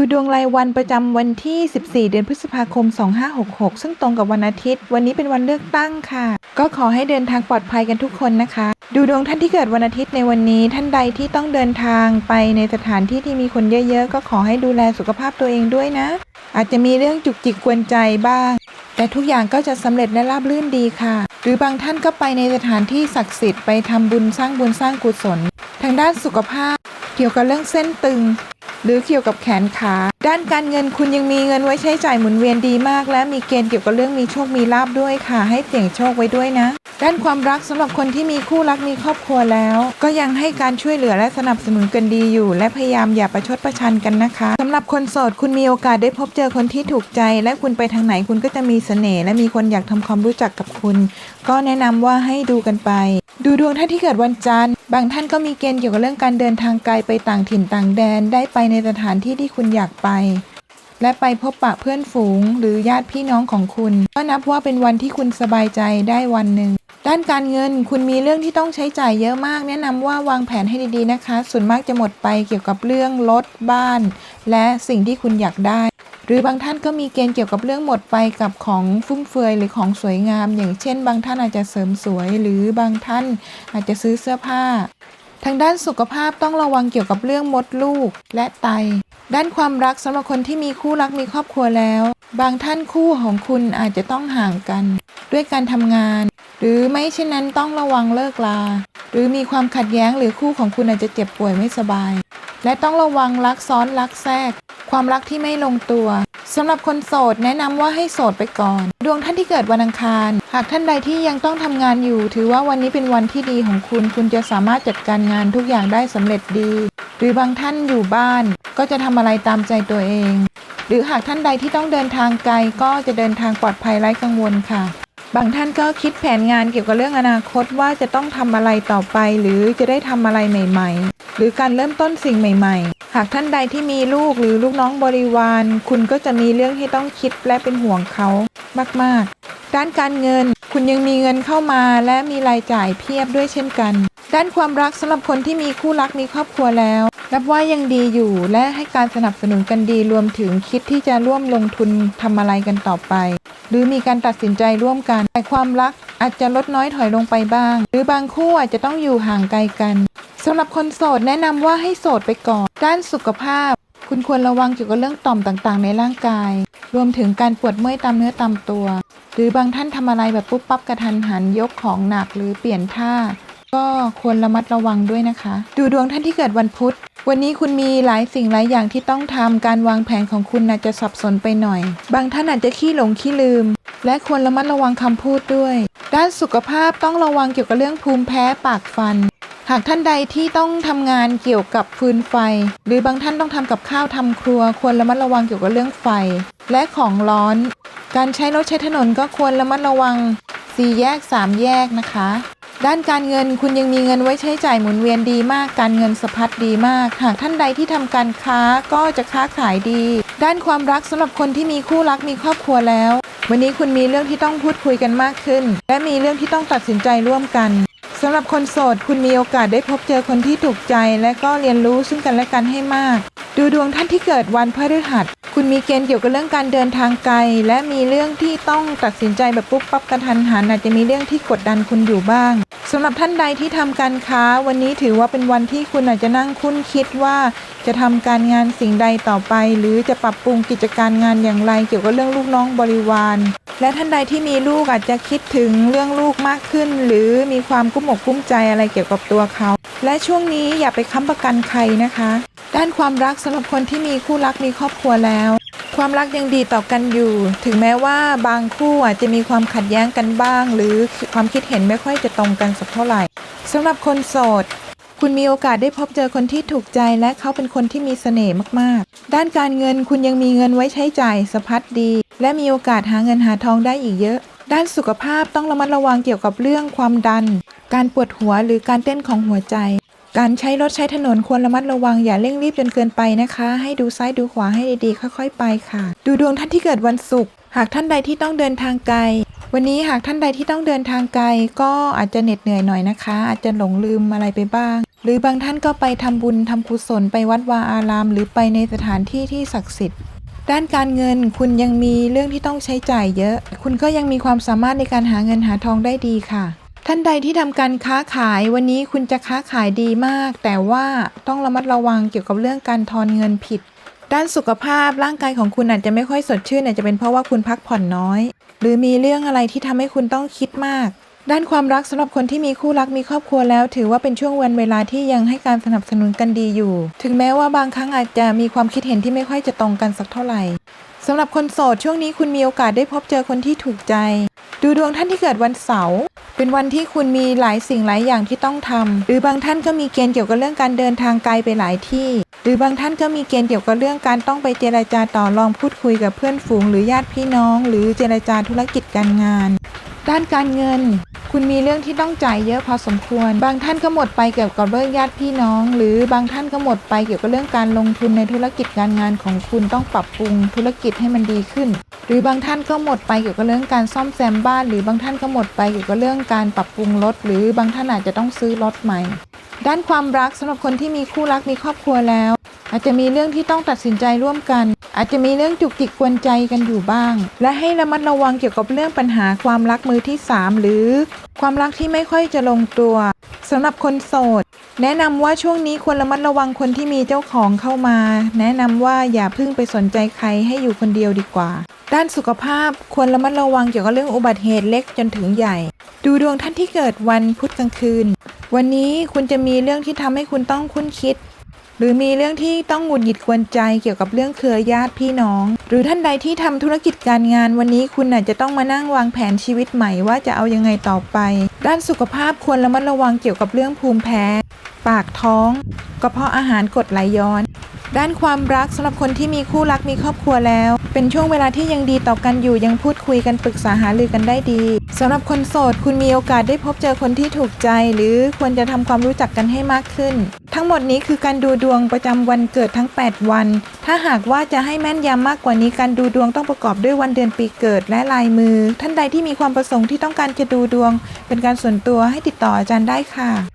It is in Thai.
ดูดวงรายวันประจำวันที่ 14 เดือนพฤษภาคม 2566 ซึ่งตรงกับวันอาทิตย์ วันนี้เป็นวันเลือกตั้งค่ะ ก็ขอให้เดินทางปลอดภัยกันทุกคนนะคะ ดูดวงท่านที่เกิดวันอาทิตย์ในวันนี้ ท่านใดที่ต้องเดินทางไปในสถานที่ที่มีคนเยอะๆ ก็ขอให้ดูแลสุขภาพตัวเองด้วยนะ อาจจะมีเรื่องจุกจิกกวนใจบ้าง แต่ทุกอย่างก็จะสำเร็จและราบรื่นดีค่ะ หรือบางท่านก็ไปในสถานที่ศักดิ์สิทธิ์ไปทำบุญสร้างบุญสร้างกุศล ทางด้านสุขภาพ เกี่ยวกับเรื่องเส้นตึง หรือเกี่ยวกับแขนขา ด้านการเงินคุณยังมีเงินไว้ใช้จ่ายหมุนเวียนดีมาก และมีเกณฑ์เกี่ยวกับเรื่องมีโชคมีลาบด้วยค่ะ ให้เสี่ยงโชคไว้ด้วยนะ ด้านความรักสำหรับคนที่มีคู่รักมีครอบครัวแล้ว ก็ยังให้การช่วยเหลือและสนับสนุนกันดีอยู่ และพยายามอย่าประชดประชันกันนะคะสำหรับคนโสดคุณมีโอกาสได้พบเจอคนที่ถูกใจ และคุณไปทางไหนคุณก็จะมีเสน่ห์และมีคนอยากทำความรู้จักกับคุณ ก็แนะนำว่าให้ดูกันไป ดูดวงท่านที่เกิดวันจันทร์ บางท่านก็มีเกณฑ์เกี่ยวกับเรื่องการเดินทางไกลไปต่างถิ่นต่างแดน ได้ไปในสถานที่ที่คุณอยากไป และไปพบปะเพื่อนฝูง หรือญาติพี่น้องของคุณ ก็นับว่าเป็นวันที่คุณสบายใจได้วันหนึ่ง ด้านการเงินคุณมีเรื่องที่ต้องใช้จ่ายเยอะมาก แนะนำว่าวางแผนให้ดีๆนะคะ ส่วนมากจะหมดไปเกี่ยวกับเรื่องรถบ้าน และสิ่งที่คุณอยากได้ หรือบางท่านก็มีเกณฑ์เกี่ยวกับเรื่องหมดไปกับของฟุ่มเฟือยหรือของสวยงาม อย่างเช่น บางท่านอาจจะเสริมสวย หรือบางท่านอาจจะซื้อเสื้อผ้า ทางด้านสุขภาพต้องระวังเกี่ยวกับเรื่องมดลูกและไต ด้านความรักสำหรับคนที่มีคู่รักมีครอบครัวแล้ว บางท่านคู่ของคุณอาจจะต้องห่างกัน ด้วยการทำงาน หรือไม่เช่นนั้นต้องระวังเลิกลา หรือมีความขัดแย้งหรือคู่ของคุณอาจจะเจ็บป่วยไม่สบาย และต้องระวังรักซ้อนรักแทรก ความรักที่ไม่ลงตัวสำหรับคนโสดแนะนำว่าให้โสดไปก่อน ดวงท่านที่เกิดวันอังคาร หากท่านใดที่ยังต้องทำงานอยู่ ถือว่าวันนี้เป็นวันที่ดีของคุณ คุณจะสามารถจัดการงานทุกอย่างได้สำเร็จดี หรือบางท่านอยู่บ้าน ก็จะทำอะไรตามใจตัวเอง หรือหากท่านใดที่ต้องเดินทางไกลก็จะเดินทางปลอดภัยไร้กังวลค่ะบางท่านก็คิดแผนงานเกี่ยวกับเรื่องอนาคตว่าจะต้องทำอะไรต่อไป หรือจะได้ทำอะไรใหม่ ๆ หรือการเริ่มต้นสิ่งใหม่ ๆ หากท่านใดที่มีลูกหรือลูกน้องบริวาร คุณก็จะมีเรื่องที่ต้องคิดและเป็นห่วงเขามากๆ ด้านการเงิน คุณยังมีเงินเข้ามาและมีรายจ่ายเพียบด้วยเช่นกัน ด้านความรักสำหรับคนที่มีคู่รักมีครอบครัวแล้วนับว่ายังดีอยู่และให้การสนับสนุนกันดีรวมถึงคิดที่จะร่วมลงทุนทำอะไรกันต่อไป หรือมีการตัดสินใจร่วมกันแต่ความรักอาจจะลดน้อยถอยลงไปบ้าง หรือบางคู่อาจจะต้องอยู่ห่างไกลกัน สำหรับคนโสดแนะนำว่าให้โสดไปก่อน ด้านสุขภาพ คุณควรระวังเกี่ยวกับเรื่องต่อมต่างๆ ในร่างกาย รวมถึงการปวดเมื่อยตามเนื้อตามตัว หรือบางท่านทำอะไรแบบปุ๊บปั๊บกระทันหันยกของหนักหรือเปลี่ยนท่า ก็ควรระมัดระวังด้วยนะคะ ดูดวงท่านที่เกิดวันพุธ วันนี้คุณมีหลายสิ่งหลายอย่างที่ต้องทำการวางแผนของคุณอาจจะสับสนไปหน่อย บางท่านอาจจะขี้หลงขี้ลืม และควรระมัดระวังคำพูดด้วย ด้านสุขภาพต้องระวังเกี่ยวกับเรื่องภูมิแพ้ปากฟัน หากท่านใดที่ต้องทำงานเกี่ยวกับฟืนไฟ หรือบางท่านต้องทำกับข้าวทำครัว ควรระมัดระวังเกี่ยวกับเรื่องไฟ และของร้อน การใช้รถใช้ถนนก็ควรระมัดระวังสี่แยกสามแยกนะคะ ด้านการเงินคุณยังมีเงินไว้ใช้จ่ายหมุนเวียนดีมาก การเงินสะพัดดีมาก หากท่านใดที่ทำการค้าก็จะค้าขายดี ด้านความรักสำหรับคนที่มีคู่รักมีครอบครัวแล้ววันนี้คุณมีเรื่องที่ต้องพูดคุยกันมากขึ้น และมีเรื่องที่ต้องตัดสินใจร่วมกัน สำหรับคนโสดคุณมีโอกาสได้พบเจอคนที่ถูกใจ และก็เรียนรู้ซึ่งกันและกันให้มาก ดูดวงท่านที่เกิดวันพฤหัส คุณมีเกณฑ์เกี่ยวกับเรื่องการเดินทางไกล และมีเรื่องที่ต้องตัดสินใจแบบปุ๊บปั๊บกระทันหันอาจจะมีเรื่องที่กดดันคุณอยู่บ้างสำหรับท่านใดที่ทำการค้า วันนี้ถือว่าเป็นวันที่คุณอาจจะนั่งคุ้นคิดว่าจะทำการงานสิ่งใดต่อไป หรือจะปรับปรุงกิจการงานอย่างไร เกี่ยวกับเรื่องลูกน้องบริวาร และท่านใดที่มีลูกอาจจะคิดถึงเรื่องลูกมากขึ้น หรือมีความกุ้มอกกุ้มใจอะไรเกี่ยวกับตัวเขา และช่วงนี้อย่าไปค้ำประกันใครนะคะ ด้านความรักสำหรับคนที่มีคู่รักมีครอบครัวแล้ว ความรักยังดีต่อกันอยู่ ถึงแม้ว่าบางคู่อาจจะมีความขัดแย้งกันบ้าง หรือความคิดเห็นไม่ค่อยจะตรงกันสักเท่าไหร่สำหรับคนโสด คุณมีโอกาสได้พบเจอคนที่ถูกใจและเขาเป็นคนที่มีเสน่ห์มากๆ ด้านการเงินคุณยังมีเงินไว้ใช้จ่ายสะพัดดี และมีโอกาสหาเงินหาทองได้อีกเยอะ ด้านสุขภาพต้องระมัดระวังเกี่ยวกับเรื่องความดัน การปวดหัวหรือการเต้นของหัวใจ การใช้รถใช้ถนนควรระมัดระวังอย่าเร่งรีบจนเกินไปนะคะ ให้ดูซ้ายดูขวาให้ดีๆ ค่อยๆ ไปค่ะ ดูดวงท่านที่เกิดวันศุกร์หากท่านใดที่ต้องเดินทางไกล วันนี้หากท่านใดที่ต้องเดินทางไกล ก็อาจจะเหน็ดเหนื่อยหน่อยนะคะ อาจจะหลงลืมอะไรไปบ้าง หรือบางท่านก็ไปทำบุญทำกุศลไปวัดวาอาราม หรือไปในสถานที่ที่ศักดิ์สิทธิ์ด้านการเงินคุณยังมีเรื่องที่ต้องใช้จ่ายเยอะ คุณก็ยังมีความสามารถในการหาเงินหาทองได้ดีค่ะ ท่านใดที่ทำการค้าขายวันนี้คุณจะค้าขายดีมาก แต่ว่าต้องระมัดระวังเกี่ยวกับเรื่องการทอนเงินผิด ด้านสุขภาพร่างกายของคุณอาจจะไม่ค่อยสดชื่นอาจจะเป็นเพราะว่าคุณพักผ่อนน้อย หรือมีเรื่องอะไรที่ทำให้คุณต้องคิดมาก ด้านความรักสำหรับคนที่มีคู่รักมีครอบครัวแล้ว ถือว่าเป็นช่วงวันเวลาที่ยังให้การสนับสนุนกันดีอยู่ ถึงแม้ว่าบางครั้งอาจจะมีความคิดเห็นที่ไม่ค่อยจะตรงกันสักเท่าไหร่สำหรับคนโสดช่วงนี้คุณมีโอกาสได้พบเจอคนที่ถูกใจ ดูดวงท่านที่เกิดวันเสาร์ เป็นวันที่คุณมีหลายสิ่งหลายอย่างที่ต้องทำหรือบางท่านก็มีเกณฑ์เกี่ยวกับเรื่องการเดินทางไกลไปหลายที่ หรือบางท่านก็มีเกณฑ์เกี่ยวกับเรื่องการต้องไปเจรจาต่อรองพูดคุยกับเพื่อนฝูง หรือญาติพี่น้อง หรือเจรจาธุรกิจการงาน ด้านการเงิน คุณมีเรื่องที่ต้องจ่ายเยอะพอสมควร บางท่านก็หมดไปเกี่ยวกับเรื่องญาติพี่น้อง หรือบางท่านก็หมดไปเกี่ยวกับเรื่องการลงทุนในธุรกิจการงานของคุณต้องปรับปรุงธุรกิจให้มันดีขึ้น หรือบางท่านก็หมดไปเกี่ยวกับเรื่องการซ่อมแซมบ้าน หรือบางท่านก็หมดไปเกี่ยวกับเรื่องการปรับปรุงรถ หรือบางท่านอาจจะต้องซื้อรถใหม่ ด้านความรักสำหรับคนที่มีคู่รักมีครอบครัวแล้ว อาจจะมีเรื่องที่ต้องตัดสินใจร่วมกัน อาจจะมีเรื่องจุกจิกกวนใจกันอยู่บ้าง และให้ระมัดระวังเกี่ยวกับเรื่องปัญหาความรักมือที่ 3 หรือ ความรักที่ไม่ค่อยจะลงตัวสำหรับคนโสด แนะนำว่าช่วงนี้ควรระมัดระวังคนที่มีเจ้าของเข้ามา แนะนำว่าอย่าพิ่งไปสนใจใครให้อยู่คนเดียวดีกว่า ด้านสุขภาพควรระมัดระวังเกี่ยวกับเรื่องอุบัติเหตุเล็กจนถึงใหญ่ ดูดวงท่านที่เกิดวันพุธกลางคืน วันนี้คุณจะมีเรื่องที่ทำให้คุณต้องคุ้นคิด หรือมีเรื่องที่ต้องหงุดหงิดกวนใจเกี่ยวกับเรื่องเครือญาติพี่น้อง หรือท่านใดที่ทำธุรกิจการงานวันนี้คุณอาจจะต้องมานั่งวางแผนชีวิตใหม่ว่าจะเอายังไงต่อไป ด้านสุขภาพควรระมัดระวังเกี่ยวกับเรื่องภูมิแพ้ ปากท้องกระเพาะอาหารกดไหลย้อน ด้านความรักสำหรับคนที่มีคู่รักมีครอบครัวแล้ว เป็นช่วงเวลาที่ยังดีต่อกันอยู่ยังพูดคุยกันปรึกษาหารือกันได้ดีสำหรับคนโสดคุณมีโอกาสได้พบเจอคนที่ถูกใจ หรือควรจะทำความรู้จักกันให้มากขึ้น ทั้งหมดนี้คือการดูดวงประจำวันเกิดทั้ง 8 วัน ถ้าหากว่าจะให้แม่นยำมากกว่านี้การดูดวงต้องประกอบด้วยวันเดือนปีเกิดและลายมือ ท่านใดที่มีความประสงค์ที่ต้องการจะดูดวง เป็นการส่วนตัวให้ติดต่ออาจารย์ได้ค่ะ